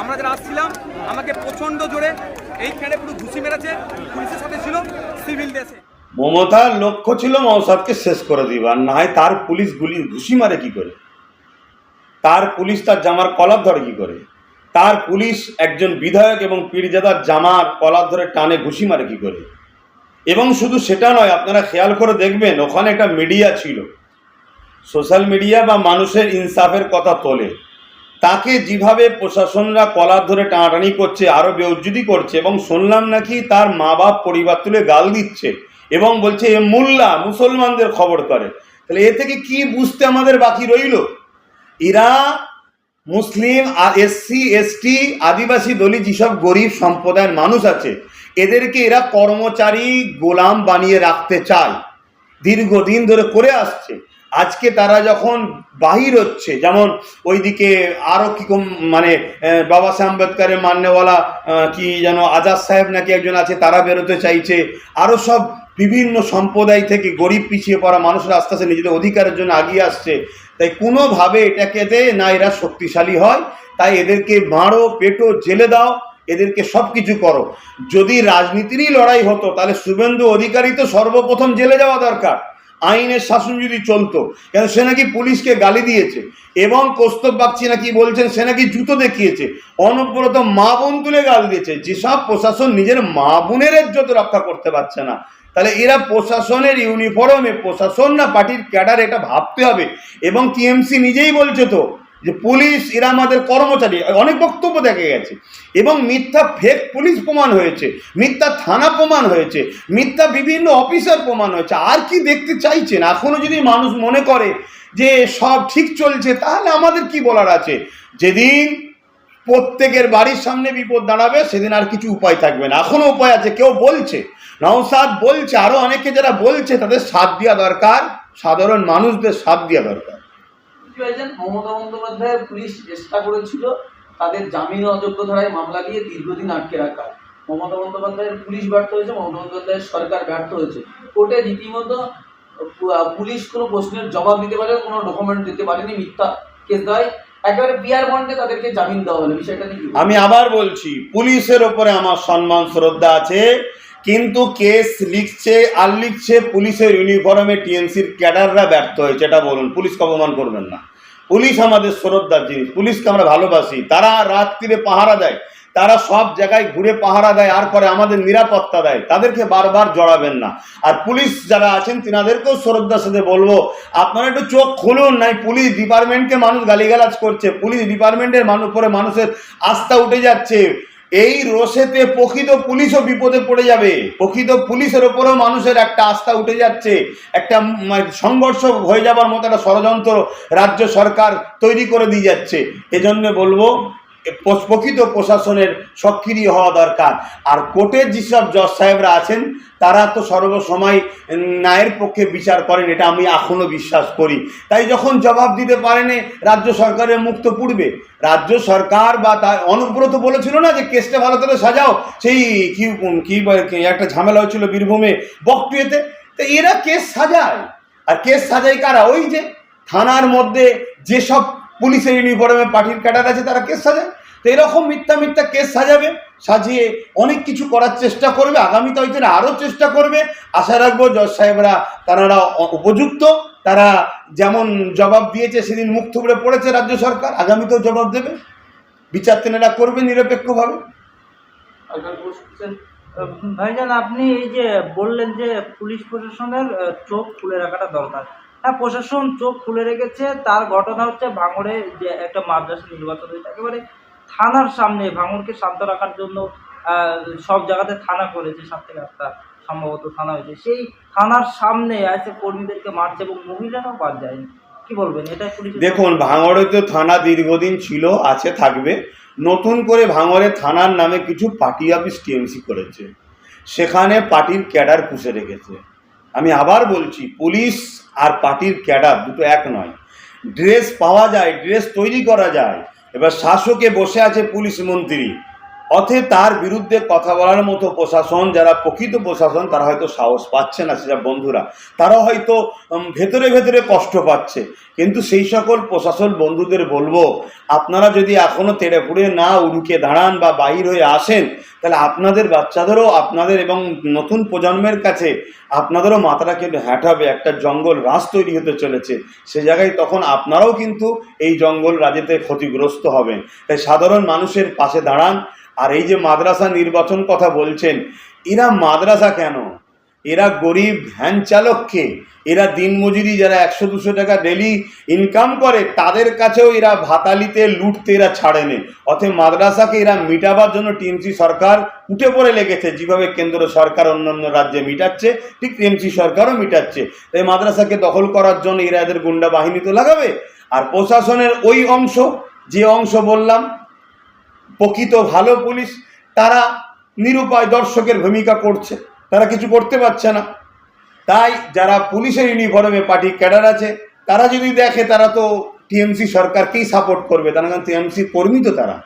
আমরা যারা আসছিলাম, আমাকে প্রচণ্ড জোরে এইখানে পুরো ঘুষি মেরেছে, পুলিশের সাথে ছিল, সিভিল দেশে। মমতার লক্ষ্য ছিল মৌসাদকে শেষ করে দিবার না হয় তার পুলিশ গুলি ঘুষি মারে কি করে? তার পুলিশ তার জামার কলার ধরে কি করে? তার পুলিশ একজন বিধায়ক এবং পীরজাদার জামার কলার ধরে টানে ঘুষি মারে কি করে? এবং শুধু সেটা নয়, আপনারা খেয়াল করে দেখবেন, ওখানে একটা মিডিয়া ছিল। সোশ্যাল মিডিয়া বা মানুষের ইনসাফের কথা তোলে। তাকে যেভাবে প্রশাসনরা কলার ধরে টানাটানি করছে আরও বেউজ্জুদি করছে এবং শুনলাম নাকি তার মা বাপ পরিবার তুলে গাল দিচ্ছে এবং বলছে, এ মোল্লা, মুসলমানদের খবর করে। তাহলে এ থেকে কি বুঝতে আমাদের বাকি রইল? এরা মুসলিম আর এসসি, এসটি, আদিবাসী দলিত যেসব গরিব সম্প্রদায়ের মানুষ আছে, এদেরকে এরা কর্মচারী গোলাম বানিয়ে রাখতে চায়। দীর্ঘদিন ধরে করে আসছে। আজকে তারা যখন বাহির হচ্ছে, যেমন ওইদিকে আরও কি মানে বাবা সাহেব আম্বেদকরের মান্যওয়ালা কি যেন আজাদ সাহেব নাকি একজন আছে, তারা বেরোতে চাইছে। আরও সব বিভিন্ন সম্প্রদায় থেকে গরিব পিছিয়ে পড়া মানুষরা আস্তে আস্তে নিজেদের অধিকারের জন্য এগিয়ে আসছে। তাই কোনোভাবে এটাকে না এরা শক্তিশালী হয়। তাই এদেরকে মারো, পেটো, জেলে দাও, এদেরকে সব কিছু করো। যদি রাজনীতিরই লড়াই হতো, তাহলে শুভেন্দু অধিকারী তো সর্বপ্রথম জেলে যাওয়া দরকার। আইনের শাসন যদি চলতো, কেন সে নাকি পুলিশকে গালি দিয়েছে? এবং কৌস্তব বাগচি নাকি বলছেন, সে নাকি জুতো দেখিয়েছে। অনুব্রত মা বোন তুলে গাল দিয়েছে। যেসব প্রশাসন নিজের মা বোনের ইজ্জত রক্ষা করতে পারছে না, তাহলে এরা প্রশাসনের ইউনিফর্মে প্রশাসন না, পার্টির ক্যাডার, এটা ভাবতে হবে। এবং টিএমসি নিজেই বলছে তো যে পুলিশ, এরা আমাদের কর্মচারী, অনেক বক্তব্য দেখা গেছে। এবং মিথ্যা ফেক পুলিশ প্রমাণ হয়েছে, মিথ্যা থানা প্রমাণ হয়েছে, মিথ্যা বিভিন্ন অফিসার প্রমাণ হয়েছে। আর কি দেখতে চাইছেন? এখনও যদি মানুষ মনে করে যে সব ঠিক চলছে, তাহলে আমাদের কি বলার আছে? যেদিন প্রত্যেকের বাড়ির সামনে বিপদ দাঁড়াবে, সেদিন আর কিছু উপায় থাকবে না। এখনও উপায় আছে, কেউ বলছে। নওসাদ বলছে, আরও অনেকে যারা বলছে, তাদের সাথ দেওয়া দরকার। সাধারণ মানুষদের সাথ দেওয়া দরকার। বুঝতে পেরেছেন মমতা বন্দ্যোপাধ্যায়ের পুলিশ চেষ্টা করেছিল তাদের জামিন অযোগ্য ধারায় মামলা দিয়ে দীর্ঘদিন আটকে রাখা। মমতা বন্দ্যোপাধ্যায়ের পুলিশ ব্যর্থ হয়েছে, মমতা বন্দ্যোপাধ্যায়ের সরকার ব্যর্থ হয়েছে। কোর্টে রীতিমতো পুলিশ কোনো প্রশ্নের জবাব দিতে পারে কোনো ডকুমেন্ট দিতে পারেনি, মিথ্যা কেস দেয় একেবারে পিয়ার বন্ডে তাদেরকে জামিন দেওয়া হলো, বিষয়টা নিয়ে আমি আবার বলছি, পুলিশের ওপরে আমার সম্মান শ্রদ্ধা আছে কিন্তু কেস লিখছে আর লিখছে পুলিশের ইউনিফর্মে টিএমসির ক্যাডাররা ব্যর্থ হয়েছে, এটা বলুন। পুলিশকে অপমান করবেন না। পুলিশ আমাদের শ্রদ্ধার জিনিস, পুলিশকে আমরা ভালোবাসি। তারা রাত্রিরে পাহারা দেয়, তারা সব জায়গায় ঘুরে পাহারা দেয়, আর পরে আমাদের নিরাপত্তা দেয়। তাদেরকে বারবার জড়াবেন না। আর পুলিশ যারা আছেন, তিনাদেরকেও শ্রদ্ধার সাথে বলব, আপনারা একটু চোখ খুলুন। নাই, পুলিশ ডিপার্টমেন্টকে মানুষ গালিগালাজ করছে, পুলিশ ডিপার্টমেন্টের মানুষ পরে মানুষের আস্থা উঠে যাচ্ছে। এই রোষেতে প্রকৃত পুলিশও বিপদে পড়ে যাবে। প্রকৃত পুলিশের ওপরেও মানুষের একটা আস্থা উঠে যাচ্ছে। একটা উম, সংঘর্ষ হয়ে যাবার মতো একটা ষড়যন্ত্র রাজ্য সরকার তৈরি করে দিয়ে যাচ্ছে। এজন্য বলব প্রকৃত প্রশাসনের সক্রিয় হওয়া দরকার। আর কোর্টের যেসব জজ সাহেবরা আছেন, তারা তো সর্বসময় ন্যায়ের পক্ষে বিচার করেন, এটা আমি এখনও বিশ্বাস করি। তাই যখন জবাব দিতে পারেনি রাজ্য সরকারের মুক্ত পূর্বে রাজ্য সরকার বা তার, অনুব্রত বলেছিল না যে, কেসটা ভালো করে সাজাও? সেই কি কি একটা ঝামেলা হয়েছিল বীরভূমে বকটুয়েতে তো এরা কেস সাজায়। আর কেস সাজায় কারা? ওই যে, থানার মধ্যে যেসব পুলিশের ইউনিফর্মে পার্টির ক্যাডার আছে তারা কেস সাজায় তো এরকম মিথ্যা মিথ্যা কেস সাজাবে, সাজিয়ে অনেক কিছু করার চেষ্টা করবে আগামীতে হয়তো আরও চেষ্টা করবে। আশা রাখব জজ সাহেবরা তারা উপযুক্ত। তারা যেমন জবাব দিয়েছে সেদিন মুখ থুবড়ে পড়েছে রাজ্য সরকার, আগামীতেও জবাব দেবে। বিচার তেনারা করবে নিরপেক্ষভাবে। ভাইজান, আপনি এই যে বললেন যে পুলিশ প্রশাসনের চোখ খুলে রাখাটা দরকার। হ্যাঁ প্রশাসন চোখ খুলে রেখেছে। তার ঘটনা হচ্ছে ভাঙড়ে যে একটা মাদ্রাসা নির্বাচন হয়েছে। একেবারে থানার সামনে ভাঙড়কে শান্ত রাখার জন্য সব জায়গাতে থানা করেছে সাত থেকে আটটা সম্ভবত থানা হয়েছে। সেই থানার সামনে আছে কর্মীদেরকে মারছে এবং মহিলারাও বাদ যায়নি। কি বলবেন? এটা দেখুন ভাঙড়ে তো থানা দীর্ঘদিন ছিল আছে থাকবে। নতুন করে ভাঙড়ে থানার নামে কিছু পার্টি অফিস টিএমসি করেছে। সেখানে পার্টির ক্যাডার পুষে রেখেছে। আমি আবার বলছি পুলিশ আর পার্টির ক্যাডার দুটো এক নয়। ড্রেস পাওয়া যায়, ড্রেস তৈরি করা যায়। এবার শাসকে বসে আছে পুলিশ মন্ত্রী। অথে তার বিরুদ্ধে কথা বলার মতো প্রশাসন, যারা প্রকৃত প্রশাসন, তারা হয়তো সাহস পাচ্ছে না সেসব বন্ধুরা। তারা হয়তো ভেতরে ভেতরে কষ্ট পাচ্ছে। কিন্তু সেই সকল প্রশাসন বন্ধুদের বলব, আপনারা যদি এখনও তেড়ে ফুড়ে না উড়ুকে দাঁড়ান বা বাহির হয়ে আসেন, তাহলে আপনাদের বাচ্চাদেরও আপনাদের এবং নতুন প্রজন্মের কাছে আপনাদেরও মাথাটা কিন্তু হ্যাঁটাবে। একটা জঙ্গল রাজ তৈরি হতে চলেছে। সে জায়গায় তখন আপনারাও কিন্তু এই জঙ্গল রাজেতে ক্ষতিগ্রস্ত হবেন। তাই সাধারণ মানুষের পাশে দাঁড়ান। আর এই যে মাদ্রাসা নির্বাচন কথা বলছেন, এরা মাদ্রাসা কেন? এরা গরিব ভ্যান চালককে, এরা দিনমজুরি যারা একশো দুশো টাকা ডেলি ইনকাম করে, তাদের কাছেও এরা ভাতালিতে, লুটতে এরা ছাড়েনি অতএব মাদ্রাসাকে এরা মিটাবার জন্য টিএমসি সরকার উঠে পড়ে লেগেছে, যেভাবে কেন্দ্র সরকার অন্যান্য রাজ্যে মিটাচ্ছে, ঠিক টিএমসি সরকারও মিটাচ্ছে। তাই মাদ্রাসাকে দখল করার জন্য এরা এদের গুন্ডা বাহিনী তো লাগাবে। আর প্রশাসনের ওই অংশ, যে অংশ বললাম প্রকৃত ভালো পুলিশ, তারা নিরুপায় দর্শকের ভূমিকা করছে। তারা কিছু করতে পারছে না। তাই যারা পুলিশের ইউনিফর্মে পার্টি ক্যাডার আছে, তারা যদি দেখে, তারা তো টিএমসি সরকারকেই সাপোর্ট করবে। তারা কারণ টিএমসি কর্মী তো তারা।